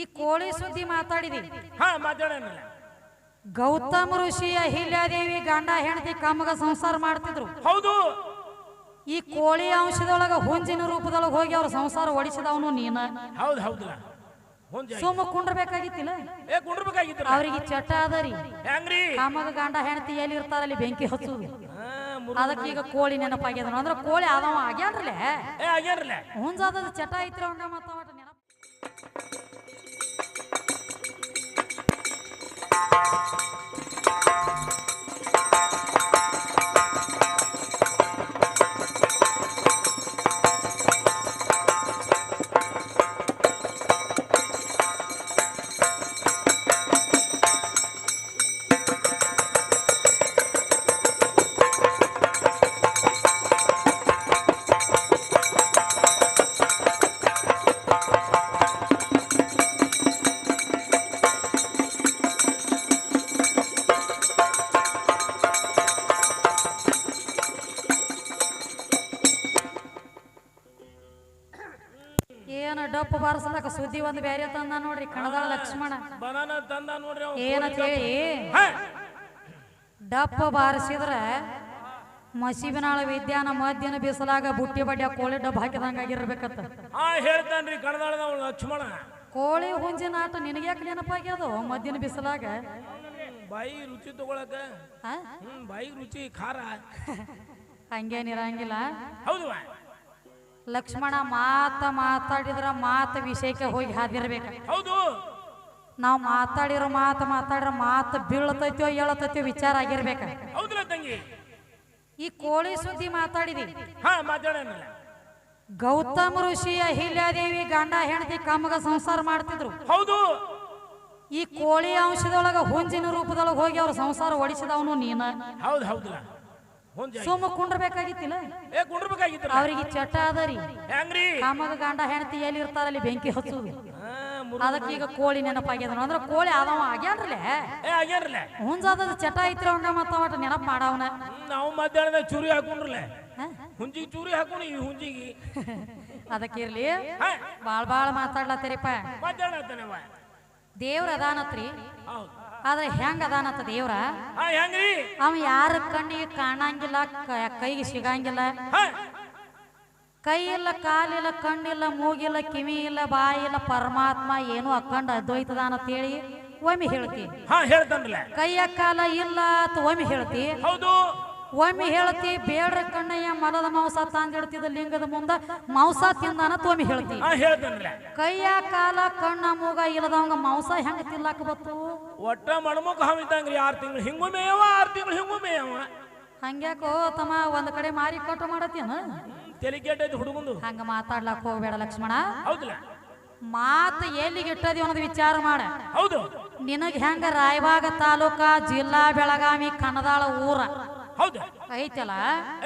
ಈ ಕೋಳಿ ಸುದ್ದಿ ಮಾತಾಡಿದಿ? ಹಾ ಗೌತಮ ಋಷಿ ಹಿಲ್ಯಾದೇವಿ ಗಂಡ ಹೆಂಡತಿ ಕಮ್ಮಗ ಸಂಸಾರ ಮಾಡ್ತಿದ್ರು. ಹೌದು. ಈ ಕೋಳಿ ಅಂಶದೊಳಗ ಹುಂಜಿನ ರೂಪದೊಳಗ ಹೋಗಿ ಅವ್ರ ಸಂಸಾರ ಓಡಿಸಿದವನು ನೀನ. ಹೌದು ಸುಮ್ಮ ಕುಂಡ್ರಬೇಕಾಗಿತ್ತಿಲ್ಲ? ಏ ಅವ್ರಿಗೆ ಚಟ ಅದರಿ ಹೆಂಗ್ರಿ? ಕಮ್ಮಗ ಗಂಡ ಹೆಂಡತಿ ಎಲ್ಲಿ ಇರ್ತಾರ ಅಲ್ಲಿ ಬೆಂಕಿ ಹಚ್ಚುದು. ಅದಕ್ಕೆ ಈಗ ಕೋಳಿ ನೆನಪಾಗ್ಯದ ಅಂದ್ರ ಕೋಳಿ ಆದವ ಆಗ್ಯಾನ್ರಲೆ? ಏ ಹುಂಜಾದ ಚಟ ಐತ್ರ ಅವ್ನ ಮತ್ತ ಅವಟ ಸುದ್ದಿ ಒಂದು ಬೇರೆ ತಂದ ನೋಡ್ರಿ ಕಣದಾಳ ಲಕ್ಷ್ಮಣ. ಬನಾನ ತಂದ ನೋಡ್ರಿ ಅವ ಏನಂತ ಹೇಳಿ ಡಪ್ಪ ಬಾರಿಸಿದ್ರ ಮಸೀಬಿನಾಳ ವಿದ್ಯಾನ ಮಧ್ಯಾಹ್ನ ಬಿಸಲಾಗ ಬುಟ್ಟಿ ಬಡ್ಡಿ ಕೋಳಿ ಡಬ್ಬ ಹಾಕಿದಂಗಾಗಿರ್ಬೇಕತ್ತ ಆಗಿರ್ಬೇಕತ್ತ. ಹೇಳ್ತಾನ್ರಿ ಕಣದಾಳದ ಲಕ್ಷ್ಮಣ. ಕೋಳಿ ಹುಂಜಿನ ಆಟ ನಿನಗ್ಯಾಕೆ ನೆನಪಾಗ್ಯದು ಮಧ್ಯಾಹ್ನ ಬಿಸಲಾಗ? ಬಾಯಿ ರುಚಿ ತಗೊಳಕ. ಆ? ಹ್ಮ್ ಬಾಯಿ ರುಚಿ ಖಾರ. ಹಂಗೇನಿರಂಗಿಲ್ಲ ಹೌದು ಲಕ್ಷ್ಮಣ ಮಾತ ಮಾತಾಡಿದ್ರ ಮಾತ ವಿಷಯಕ್ಕೆ ಹೋಗಿ ಹಾದಿರ್ಬೇಕು. ಹೌದು. ನಾವು ಮಾತಾಡಿರೋ ಮಾತು ಮಾತಾಡಿರೋ ಮಾತು ಬೀಳತೈತೋ ಹೇಳತೈತೋ ವಿಚಾರ ಆಗಿರ್ಬೇಕ. ಹೌದಲ್ಲ ತಂಗಿ. ಈ ಕೋಳಿ ಸುದ್ದಿ ಮಾತಾಡಿದಿ? ಗೌತಮ ಋಷಿ ಅಹಿಲ್ಯಾದೇವಿ ಗಂಡ ಹೆಂಡತಿ ಕಮ್ಮಗ ಸಂಸಾರ ಮಾಡ್ತಿದ್ರು. ಹೌದು. ಈ ಕೋಳಿ ಅಂಶದೊಳಗ ಹುಂಜಿನ ರೂಪದೊಳಗ ಹೋಗಿ ಅವ್ರ ಸಂಸಾರ ಓಡಿಸಿದವನು ನೀನ. ಹೌದು ಹೌದಲ್ಲ ಸುಮ್ಮ ಕುಂಡ್ರಬೇಕಾಗಿತ್ತಿಲ್ಲ? ಏ ಅವ್ರಿಗೆ ಚಟ ಅದರಿ ಹೆಂಗ್ರಿ? ಕಾಮದ ಗಂಡ ಹೆಂಡತಿ ಎಲ್ಲಿ ಇರ್ತಾರ ಅಲ್ಲಿ ಬೆಂಕಿ ಹಚ್ಚುದು. ಅದಕ್ಕೆ ಈಗ ಕೋಳಿ ನೆನಪಾಗ್ಯದ. ಅಂದ್ರೆ ಕೋಳಿ ಆದವ ಆಗ್ಯಾನ್ರಲೆ ಏ ಹುಂಜಾದ ಚಟ ಐತ್ರ ಅವ್ನ ಮತ್ತ ಅವಟ ನೆನಪ್ ಮಾಡವನ. ನಾವು ಮಧ್ಯಾಹ್ನದ ಚೂರಿ ಹಾಕೊಂಡ್ರಲ್ಲ? ಹ? ಹುಂಜಿಗೆ ಚೂರಿ ಹಾಕೊಂಡು ಈ ಹುಂಜಿಗೆ. ಅದಕ್ಕೆ ಇರ್ಲಿ. ಹಾ. ಬಾಳ್ ಬಾಳ್ ಮಾತಾಡ್ಲತ್ತೀರಿಪ್ಪ. ಮಾತಾಡತ್ತಾನವ ದೇವ್ರ ಅದಾನತ್ರಿ. ಹೌದು. ಆದ್ರೆ ಹೆಂಗ್ ಅದಾನ ದೇವ್ರ? ಹಾ ಹೆಂಗ್ರಿ? ಅವ ಯಾರ ಕಣ್ಣಿಗೆ ಕಾಣಂಗಿಲ್ಲ ಕ- ಕೈಗೆ ಸಿಗಂಗಿಲ್ಲ. ಹಾ. ಕೈ ಇಲ್ಲ ಕಾಲಿಲ್ಲ ಕಣ್ಣಿಲ್ಲ ಮೂಗಿಲ್ಲ ಕಿವಿ ಇಲ್ಲ ಬಾಯಿಲ್ಲ ಪರಮಾತ್ಮ ಏನು ಅಕ್ಕಂಡ ಅದ್ವೈತದ ಅಂತೇಳಿ ಒಮ್ಮೆ ಹೇಳ್ತಿ. ಹಾ ಕೈಯ ಕಾಲ ಇಲ್ಲ ಅಂತ ಒಮ್ಮೆ ಹೇಳ್ತಿ. ಹೌದು. ಒಮ್ಮೆ ಹೇಳ್ತಿ ಬೇಡ್ರ ಕಣ್ಣಯ್ಯ ಮಲದ ಮಾಂಸ ತಂದಿಡ್ತಿದ ಲಿಂಗದ ಮುಂದ ಮಾಂಸ ತಿಂದಾನ ಒಮ್ಮೆ ಹೇಳ್ತಿ. ಹಾ ಕೈಯ ಕಾಲ ಕಣ್ಣ ಮೂಗ ಇಲ್ಲದವಂಗ ಮಾಂಸ ಹೆಂಗ ತಿನ್ಲಾಕ ಬತ್ತು? ಒಟ್ಟ ಮಣಮುಖ ಹಾವಿದ್ದಂಗ್ರಿ ಆರು ತಿಂಗಳು. ಹಿಂಗು ಮೇಯವ ಆರು ತಿಂಗಳು ಹಿಂಗು ಮೇಯವ ಹಂಗ್ಯಾಕೋ ತಮ್ಮ ಒಂದ್ ಕಡೆ ಮಾರಿ ಕಟ್ಟು ಮಾಡತ್ತೇನ? ತಲೆ ಕೆಟ್ಟೈತಿ ಹುಡುಗಂದು. ಹಂಗ ಮಾತಾಡ್ಲಾಕ ಹೋಗ್ಬೇಡ ಲಕ್ಷ್ಮಣ. ಹೌದಿಲ್ಲ. ಮಾತು ಎಲ್ಲಿಗೆ ಇಟ್ಟದಿ ಅನ್ನೋದು ವಿಚಾರ ಮಾಡ. ಹೌದು. ನಿನಗ್ ಹೆಂಗ ರಾಯಬಾಗ ತಾಲೂಕ ಜಿಲ್ಲಾ ಬೆಳಗಾವಿ ಕನ್ನಡಾಳ ಊರ. ಹೌದು. ಐತಲ್ಲ?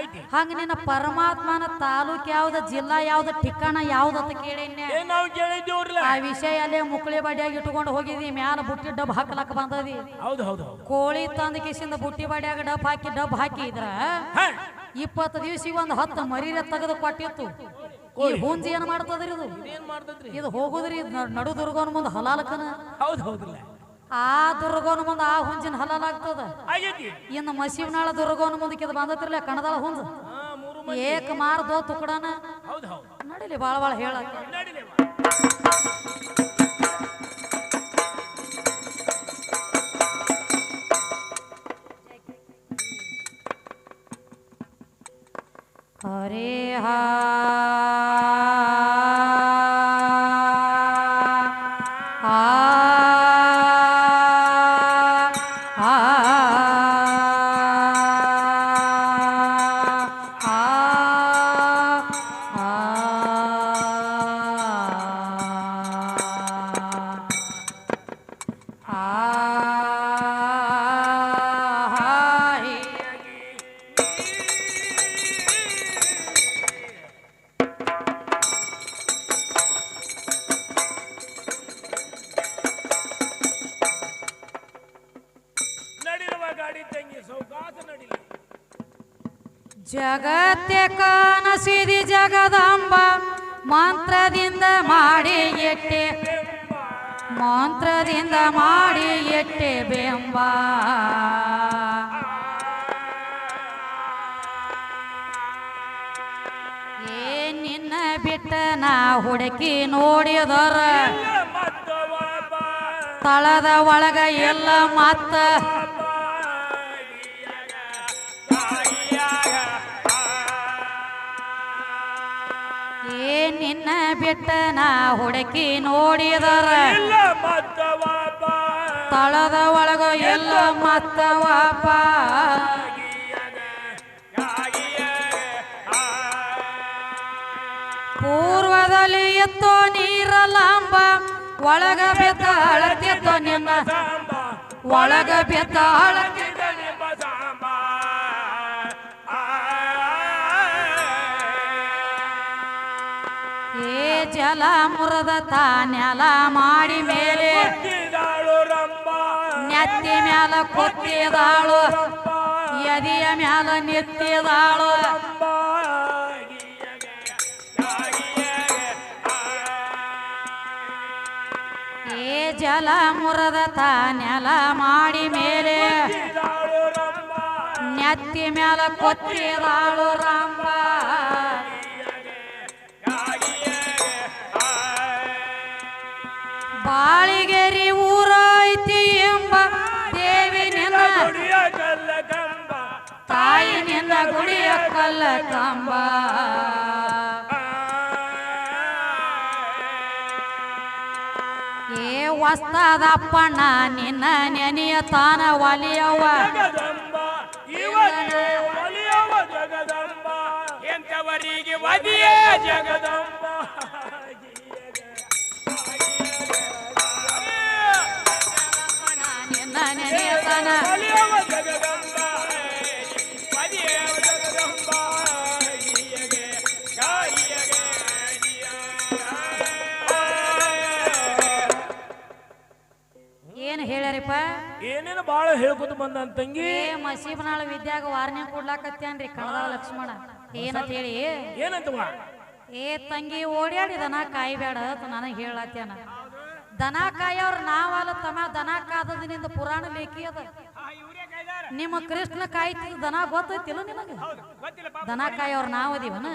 ಐತಿ. ಹಂಗ ನಿನ್ನ ಪರಮಾತ್ಮನ ತಾಲೂಕ್ ಯಾವ್ದ ಜಿಲ್ಲಾ ಯಾವ್ದ ಠಿಕಾಣ ಯಾವ್ದ ಅಂತ ಕೇಳೇನೆ ಏನ್ ನಾವು ಕೇಳಿದ್ದೇವ್ರಲ್ಲ. ಆ ವಿಷಯ ಅಲ್ಲೇ ಮುಕ್ಳಿ ಬಡಿಯಾಗಿ ಇಟ್ಕೊಂಡು ಹೋಗಿದಿ ಮ್ಯಾಲ ಬುಟ್ಟಿ ಡಬ್ ಹಾಕ್ಲಕ್ ಬಂದದಿ. ಹೌದು ಹೌದು ಹೌದು. ಕೋಳಿ ತಂದ ಕಿಸಿಂದ ಬುಟ್ಟಿ ಬಡಿಯಾಗ ಡಬ್ ಹಾಕಿ ಡಬ್ ಹಾಕಿ ಇದ್ರ ಇಪ್ಪತ್ತು ದಿವಸ ಒಂದ್ ಹತ್ತು ಮರಿರೆ ತೆಗೆದು ಕೊಟ್ಟಿತ್ತು. ಈ ಹುಂಜಿ ಏನ್ ಮಾಡ್ತದ್ರಿ ಇದು? ಇದು ಹೋಗುದ್ರಿ ನಡು ದುರ್ಗೋನ್ ಮುಂದ ಹಲಾಲಕನ? ಹೌದು ಹೌದಿಲ್ಲ ಆ ದುರ್ಗೋನ್ ಮುಂದೆ ಆ ಹುಂಜಿನ ಹಲಾಲಾಗ್ತದ ಇನ್ನು ಮಸೀಬ್ನಾಳ ದುರ್ಗೋನ್ ಮುಂದಕ್ಕೆ ಇದು ಬಂದತಿರ್ಲ ಕಣದಾಳ ಹುಂಜ. ಏಕ ಮಾರ್ದೋ ತುಕಡನ. ನಡಿಲಿ ಬಾಳ ಬಾಳ ಹೇಳ. ಹರೇ ಹಾ. ಜಗತ್ತೆ ಕಾನಸಿದಿ ಜಗದಾಂಬ ಮಂತ್ರದಿಂದ ಮಾಡಿ ಎಟ್ಟೆ. ಮಂತ್ರದಿಂದ ಮಾಡಿ ಎಟ್ಟೆ ಬೆಂಬ. ಏ ನಿನ್ನ ಬಿಟ್ಟ ನಾ ಹುಡುಕಿ ನೋಡಿದರ. ತಳದ ಒಳಗ ಎಲ್ಲ ಮತ್ತ. ನಿನ್ನ ಬಿಟ್ಟ ನಾ ಹುಡುಕಿ ನೋಡಿದರ ತಳದ ಒಳಗ ಎಲ್ಲ ಮತ್ತ ವಾಪ ಪೂರ್ವದಲ್ಲಿ ಎತ್ತೋ ನೀರ ಲಾಂಬ ಒಳಗ ಬೆತ್ತ ಅಳತಿತ್ತೋ ನಿನ್ನ ಒಳಗ ಬೆತ್ತ ಅಳತಿ ಜಲ ಮುರದ ತಾನೆಲ ಮಾಡಿ ಮೇಲೆ ನೆತ್ತಿ ಮ್ಯಾಲ ಕೊತ್ತಿದಾಳು ಎದಿಯ ಮ್ಯಾಲ ನೆತ್ತಿದಾಳು ಏ ಜಲ ಮುರದ ತಾನೆಲ ಮಾಡಿ ಮೇಲೆ ನೆತ್ತಿ ಮ್ಯಾಲ ಕೊತ್ತಿದಾಳು ನಿನ್ನ ಗುಡಿಯ ಕಲ್ಲ ಕಂಬ ಏ ವಸ್ತದಪ್ಪಣ್ಣ ನಿನ್ನ ನೆನೆಯ ತಾನ ಒಲಿಯವ ಎಂತವರಿಗೆ ವದಿಯೇ ಜಗದಂಬ. ನಿನ್ನ ನೆನೆಯ ತಾನ ಏನೇನು ಬಾಳ ಹೇಳ್ಕೊತ ಬಂದ ತಂಗಿ. ಏ ಮಸೀಬನಾಳ ವಿದ್ಯಾಗ ವಾರ್ನಿಂಗ್ ಕೊಡ್ಲಾಕತ್ಯಾನ್ರಿ ಕಣದ ಲಕ್ಷ್ಮಣ. ಏನಂತ ಹೇಳಿ ಏನಂತವ ಏ ತಂಗಿ ಓಡ್ಯಾಡಿ ದನ ಕಾಯ್ಬೇಡ ಅಂತ ನನಗೆ ಹೇಳತ್ಯಾನ. ದನ ಕಾಯೋರ್ ನಾವಲ್ಲ ತಮ ದನ ಕಾದದಿನಿಂದ ಪುರಾಣ ಲೇಖಿ ಅದ. ನಿಮ್ಮ ಕೃಷ್ಣ ಕಾಯ್ತಿದ್ದ ದನ ಗೊತ್ತೈತಿಲ್ಲ ನಿನಗೆ? ದನ ಕಾಯೋರ್ ನಾವ್ ಅದೀವನ?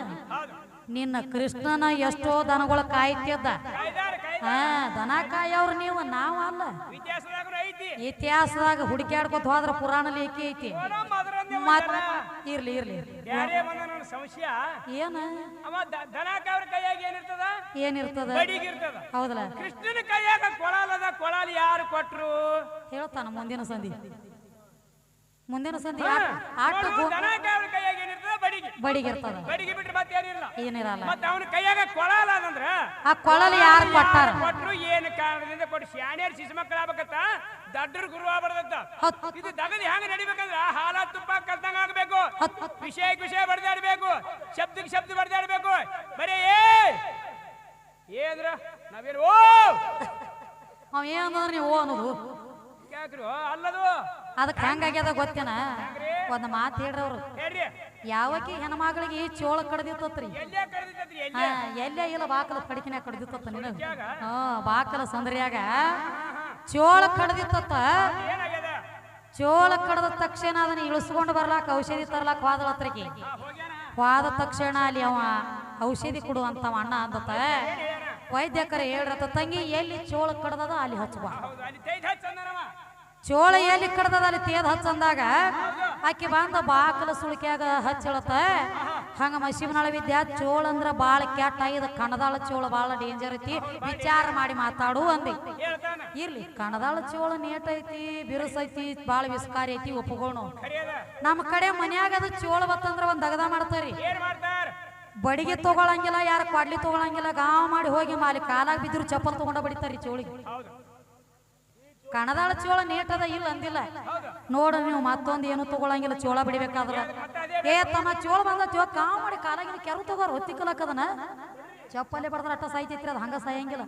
ನಿನ್ನ ಕೃಷ್ಣನ ಎಷ್ಟೋ ದನಗಳ ಕಾಯ್ತಿದ್ದ. ಹಾ ದನ ಕಾಯವ್ರು ನೀವು ನಾವು ಅಲ್ಲ. ಇತಿಹಾಸದಾಗ ಹುಡುಕ್ಯಾಡ್ಕೊತ ಹೋದ್ರ ಪುರಾಣ ಲೇಖಿ ಐತಿ? ಇರ್ಲಿ ಇರ್ಲಿ ಸಂಶಯ. ಏನ? ಏನಿರ್ತದ? ಹೌದಲ್ಲ. ಕೃಷ್ಣನ ಕೈಯಾಗ ಕೊಳಾಲದ ಕೊಳಲ್ ಯಾರು ಕೊಟ್ರು? ಹೇಳ್ತಾನ ಮುಂದಿನ ಸಂಧಿ. ಮುಂದಿನ ಹಾ. ಆಟ ಬಡಿಗೆ. ಇರ್ತದ. ಬಡಿಗೆ ಬಿಟ್ರೆ ಮತ್ತೆ ಏನಿಲ್ಲ ಏನಿರಲ್ಲ. ಮತ್ತ ಅವನ ಕೈಯಾಗ ಕೊಳಲ ಅದಂದ್ರ? ಆ ಕೊಳಲ ಯಾರು ಕೊಟ್ಟಾರ? ಕೊಟ್ರು? ಏನು ಕಾರಣದಿಂದ ಕೊಟ್ಟು ಶಾಣ್ಯಾರ ಶಿಶು ಮಕ್ಕಳ ಆಗ್ಬೇಕತ್ತ ದಡ್ಡರು ಗುರು ಹೌದ್. ಇದು ದಗದಿ ಹೆಂಗ ನಡಿಬೇಕಂದ್ರ? ಹಾಲ ತುಪ್ಪ ಕಲ್ತಂಗ ಆಗ್ಬೇಕು. ವಿಷಯಕ್ಕೆ ವಿಷಯ ಬಡ್ದಾಡ್ಬೇಕು ಶಬ್ದಕ್ಕೆ ಶಬ್ದ ಬಡ್ದಾಡ್ಬೇಕು ಬರೀ ಏ! ಏನ್ರ? ನಾವೇನು ಓ! ಅವ ಏನಂದ್ರ ನೀವು ಓ ಅನ್ನೋದು ಯಾಕ್ರು ಅಲ್ಲದು. ಅದಕ್ಕೆ ಹೆಂಗಾಗ್ಯದ ಗೊತ್ತೇನ? ಒಂದು ಮಾತು ಹೇಳ್ರವ್ರು. ಯಾವಕ್ಕೆ ಹೆಣ್ಮಗಳಿಗೆ ಚೋಳ ಕಡ್ದಿತ್ತತ್ರಿ? ಹಾ ಎಲ್ಲೇ ಇಲ್ಲ ಬಾಕಲ ಪಡಿಕಿನ ಕಡ್ದಿತ್ತ ನಿನಗ? ಹಾ ಬಾಕಲ ಸಂದ್ರಿಯಾಗ? ಚೋಳ ಕಡ್ದಿತ್ತ ಚೋಳ ಕಡ್ದ ತಕ್ಷಣ ಅದನ್ನ ಇಳಿಸ್ಕೊಂಡು ಬರ್ಲಾಕ ಔಷಧಿ ತರ್ಲಾಕ ಹೋದಳತ್ರಿಕಿ ಹೋದ ತಕ್ಷಣ ಅಲ್ಲಿ ಅವ ಔಷಧಿ ಕೊಡುವಂತ ಅಣ್ಣ ಅಂದತ್ತ. ವೈದ್ಯಕರ ಹೇಳ್ರತ ತಂಗಿ ಎಲ್ಲಿ ಚೋಳ ಕಡ್ದದ ಅಲ್ಲಿ ಹಚ್ಚುವ ಚೋಳ ಎಲ್ಲಿ ಕಡ್ದದ ಅಲ್ಲಿ ತೇದ್ ಹಚ್ಚಂದಾಗ ಆಕೆ ಬಂದ ಬಾಕಲ ಸುಳಿಕ್ಯಾಗ ಹಚ್ಚಿಳತ್ತ. ಹಂಗ ಮಶಿಮನಾಳ ವಿದ್ಯಾ, ಚೋಳ ಅಂದ್ರ ಬಾಳ ಕೆಟ್ಟ, ಇದು ಕಣದಾಳ ಚೋಳ ಬಾಳ ಡೇಂಜರ್ ಐತಿ, ವಿಚಾರ ಮಾಡಿ ಮಾತಾಡು ಅಂದಿ. ಇರ್ಲಿ, ಕಣದಾಳ ಚೋಳ ನೇಟ್ ಐತಿ ಬಿರುಸೈತಿ ಬಾಳ ವಿಸ್ಕಾರಿ ಐತಿ ಒಪ್ಪಗೋಣ ನಮ್ಮ ಕಡೆ ಮನ್ಯಾಗ ಅದು ಚೋಳ ಬತ್ತಂದ್ರ ಒಂದ್ ದಗದ ಮಾಡ್ತಾರಿ. ಬಡಿಗೆ ತಗೊಳಂಗಿಲ್ಲ, ಯಾರ ಕೊಡ್ಲಿ ತಗೊಳಂಗಿಲ್ಲ, ಗಾವ ಮಾಡಿ ಹೋಗಿ ಮಾಲಿ, ಕಾಲಾಗ ಬಿದ್ರು ಚಪ್ಪಲ್ ತಗೊಂಡ ಬಡಿತಾರಿ ಚೋಳಿಗೆ. ಕಣದಾಳ ಚೋಳ ನೀಟ್ ಅದ ಇಲ್ಲ ಅಂದಿಲ್ಲ. ನೋಡ್ರಿ ನೀವು ಮತ್ತೊಂದು ಏನು ತಗೊಳಂಗಿಲ್ಲ ಚೋಳ ಬಿಡಬೇಕಾದ್ರ. ಏ ತಮ್ಮ ಚೋಳ ಬಂದ ಚೋಳ ಕಾ ಮಾಡಿ ಕಾಲಾಗಿನ ಕೆರು ತಗೋರ್ ಹೊತ್ತಿಕಲಕ್ಕದನ ಚಪ್ಪಲ್ಲೇ ಬಡದ್ರ ಅಟ್ಟ ಸಾಯ್ತೈತ್ರಿ ಅದು ಹಂಗ ಸಾಯಂಗಿಲ್ಲ.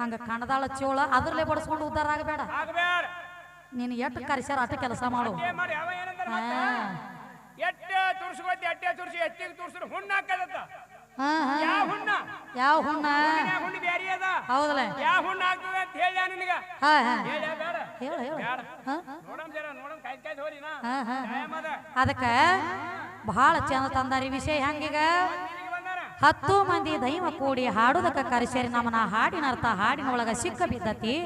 ಹಂಗ ಕಣದಾಳ ಚೋಳ ಅದ್ರಲ್ಲೇ ಬಡಿಸ್ಕೊಂಡು ಉದ್ದಾರ ಆಗಬೇಡ. ನೀನು ಎಷ್ಟು ಕರ್ಸ್ಯಾರ ಅಟ್ಟ ಕೆಲಸ ಮಾಡು. ಎಟ್ಟೆ ತುರ್ಸ್ಕೊತಿ ಎಟ್ಟೆ ತುರ್ಸಿ ಎಟ್ಟಿಗೆ ತುರ್ಸಿದ್ರೆ ಹುಣ್ಣ ಹಾಕದತ್ತ? ಹಾ ಹಾ. ಯಾವ ಹುಣ್ಣ? ಯಾವ ಹುಣ್ಣ? ಹುಣ್ಣಿನ್ಯಾಗ ಹುಣ್ಣು ಬ್ಯಾರಿ ಅದ? ಹೌದಲ್ಲ. ಯಾವ ಹುಣ್ಣ ಆಗ್ತದೆ ಅಂತ ಹೇಳ ನಿನಗ. ಹಾ ಹಾ. ಹೇಳ ಬೇಡ. ಹೇಳು ಹೇಳು. ಬೇಡ. ಹಾ? ನೋಡಮ್ ಜರ ನೋಡಮ್ ಕಾಯ್ದು ಕಾಯ್ದು ಹೋರಿ ನಾ. ಹಾ ಹಾ ಅದಕ್ಕ ಬಹಳ ಚಂದ ತಂದಾರಿ ವಿಷಯ ಹಂಗೀಗ? ಹತ್ತು ಮಂದಿ ದೈವ ಕೂಡಿ ಹಾಡುದಕ್ಕ ಕರೆಸೇರಿ. ನಮ್ಮನ್ನ ಹಾಡಿನ ಅರ್ಥ ಹಾಡಿನೊಳಗ ಸಿಕ್ಕ ಬಿದ್ದತಿ.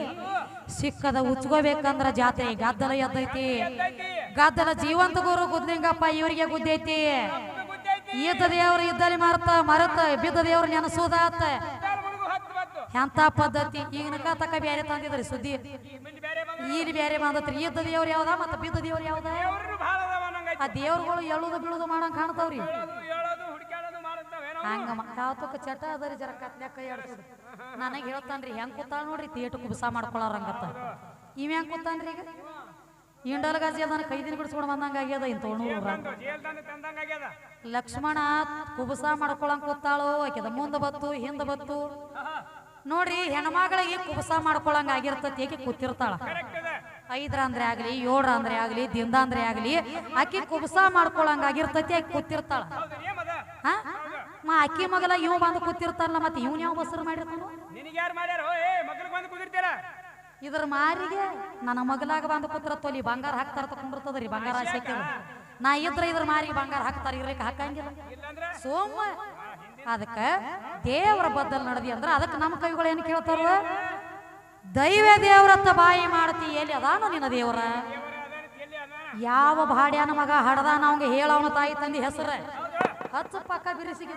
ಸಿಕ್ಕದ ಉಚ್ಕೋಬೇಕಂದ್ರ ಜಾತ್ರೆ ಗದ್ದಲ ಎದ್ದೈತಿ ಎದ್ದೈತಿ. ಗದ್ದಲ ಜೀವಂತ ಗುರು ಗುದ್ಲಿಂಗಪ್ಪ ಇವರಿಗೆ ಗುದ್ದೈತಿ. ಈತ ದೇವರು ಇದ್ದಲ್ಲಿ ಮರತ ಮರತ, ಬಿದ್ದ ದೇವರು ನೆನಸೋದಾತ ಎಂತ ಪದ್ಧತಿ? ಈಗಿನ ತಕ ಬೇರೆ ತಂದಿದ್ರಿ ಸುದ್ದಿ. ಇಲ್ಲಿ ಬೇರೆ ಬಂದತ್ರಿ. ಇದ್ದ ದೇವ್ರು ಯಾವ್ದ ಮತ್ತ ಬಿದ್ದ ದೇವ್ರು ಯಾವ್ದ? ಆ ದೇವ್ರುಗಳು ಎಳುದು ಬೀಳುದು ಮಾಡಂಗ್ ಕಾಣ್ತಾವ್ರಿ. ಹಂಗ ಯಾವತ್ತಕ್ಕ ಚಟ ಅದರಿ ಜರ ಕತ್ಲೆ ಕೈ ಆಡ್ತದ ನನಗೆ ಹೇಳ್ತಾನ್ರಿ, ಹೆಂಗ್ ಕೂತಾಳ ನೋಡ್ರಿ, ತೇಟು ಕುಬಸ ಮಾಡ್ಕೊಳಾರಂಗತ್ತ. ಇವ್ ಹೆಂಗ್ ಕೂತಾನ್ರಿ ಈಗ? ಇಂಡಲ್ ಗಾಜಿ ಅದನ್ನ ಕೈ ದಿನ ಬಿಡಿಸ್ಕೊಂಡು ಬಂದಂಗ ಆಗ್ಯದ ಇಂತ ಲಕ್ಷ್ಮಣ ಕುಬಸ ಮಾಡ್ಕೊಳಂಗ್ ಕೂತಾಳು ಆಕೆದ ಮುಂದ ಬತ್ತು ಹಿಂದ ಬತ್ತು. ನೋಡ್ರಿ ಹೆಣ್ಮಗಳಿಗೆ ಕುಬಸ ಮಾಡ್ಕೊಳಂಗ ಆಗಿರ್ತತಿ ಆಕೆ ಕೂತಿರ್ತಾಳ. ಐದ್ರ ಅಂದ್ರೆ ಆಗ್ಲಿ ಏಳ್ರ ಅಂದ್ರೆ ಆಗ್ಲಿ ದಿಂದ ಅಂದ್ರೆ ಆಗ್ಲಿ ಆಕಿ ಕುಬಸ ಮಾಡ್ಕೊಳಂಗ ಆಗಿರ್ತತಿ ಆಕೆ ಕೂತಿರ್ತಾಳ. ಹಾ? ಮಾ ಅಕ್ಕಿ ಮಗಲ ಇವ್ ಬಂದು ಕೂತಿರ್ತಾರಲ್ಲ ಮತ್ತೆ ಇವ್ನ ಯಾವ ಬಸರು ಮಾಡಿರ್ತಾನ? ಇದ್ರ ಮಾರಿಗೆ ನನ್ನ ಮಗಲಾಗ ಬಂದು ಕುತ್ರ ತೊಲಿ ಬಂಗಾರ ಹಾಕ್ತಾರ ತಕೊಂಡಿರ್ತದ್ರಿ ಬಂಗಾರ ಹಾಕಿದ್ರು ನಾ ಇದ್ರ ಇದ್ರ ಮಾರಿಗೆ ಬಂಗಾರ ಹಾಕ್ತಾರ ಇರ್ಲಿಕ್ಕೆ ಹಾಕಂಗಿಲ್ಲ. ಸೋಮ ಅದಕ್ಕ ದೇವರ ಬದ್ದಲ್ ನಡೆದಿ ಅಂದ್ರ ಅದಕ್ಕೆ ನಮ್ಮ ಕೈಗಳು ಏನು ಕೇಳ್ತಾರ? ದೈವ ದೇವ್ರತ್ತ ಬಾಯಿ ಮಾಡ್ತಿ ಎಲ್ಲಿ ಅದಾನ ನಿನ್ನ ದೇವ್ರ? ಯಾವ ಬಾಡ್ಯಾನ ಮಗ ಹಡದಾನ ಅವಂಗ ಹೇಳವನ ತಾಯಿ ತಂದಿ ಹೆಸರ? ಹತ್ತು ಪಕ್ಕ ಬಿರಿಸಿಗೆ.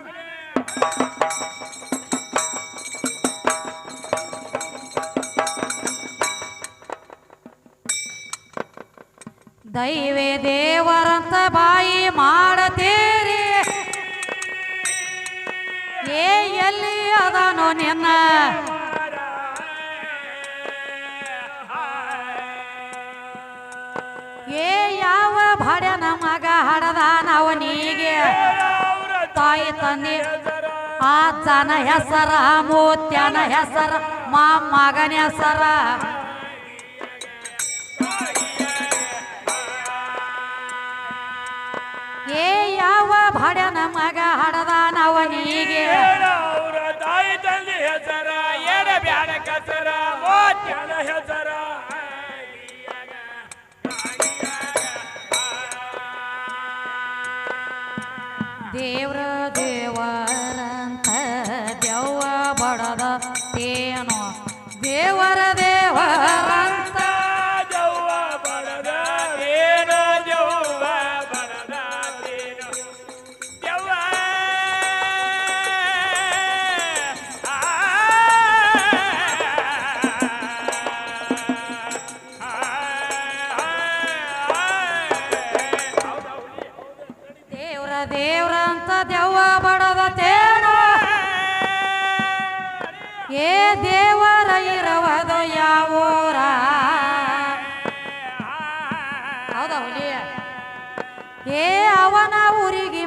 ದೈವೇ ದೇವರಂತ ಬಾಯಿ ಮಾಡತೀರಿ. ಏ, ಎಲ್ಲಿ ಅದಾನೋ ನಿನ್ನ? ಏ, ಯಾವ ಭಾಡ್ಯನ ಮಗ ಹಡದಾನ ಅವನಿಗೆ? ತಾಯಿ ತಂದೆ ಆ ಜನ ಹೆಸರ ಮೂತ್ಯನ ಹೆಸರ ಮೊಮ್ಮಗನ ಹೆಸರ.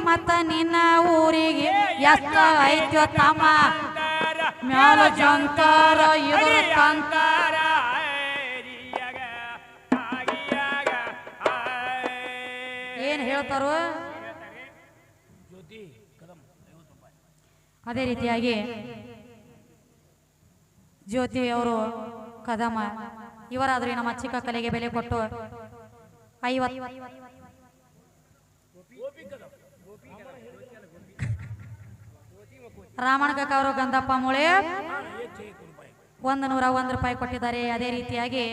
ಮತ್ತ ನಿನ್ನ ಊರಿಗೆ ಎಷ್ಟ ಐತ್ಯೋ ತಮ್ಮ. ಮ್ಯಾಲ ಜಂಕಾರ, ಇದ್ರ ಕಂತ ಏನ್ ಹೇಳ್ತಾರೋ? ಅದೇ ರೀತಿಯಾಗಿ ಜ್ಯೋತಿ ಅವರು ಕದಮ. ಇವರಾದ್ರೆ ನಮ್ಮ ಚಿಕ್ಕ ಕಲೆಗೆ ಬೆಲೆ ಕೊಟ್ಟು ಐವತ್ ರಾಮಣ ಕಾಕ ಅವರು ಗಂಧಪ್ಪ ಮೂಳೆ ಒಂದು ನೂರ ಒಂದು ರೂಪಾಯಿ ಕೊಟ್ಟಿದ್ದಾರೆ. ಅದೇ ರೀತಿಯಾಗಿ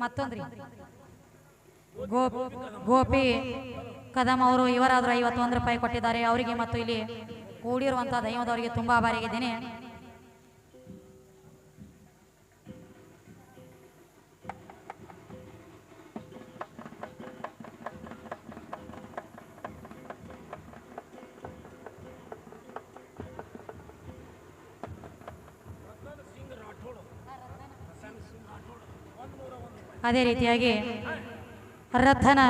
ಮತ್ತೊಂದ್ರಿ. ಗೋಪ್ ಕದಮ್ ಅವರು ಇವರಾದ್ರೂ ಐವತ್ತೊಂದು ರೂಪಾಯಿ ಕೊಟ್ಟಿದ್ದಾರೆ. ಅವರಿಗೆ ಮತ್ತು ಇಲ್ಲಿ ಕೂಡಿರುವಂತಹ ದೈವದವರಿಗೆ ತುಂಬಾ ಬಾರಿಗಿದ್ದೀನಿ ಅದೇ ರೀತಿಯಾಗಿ ರಥನ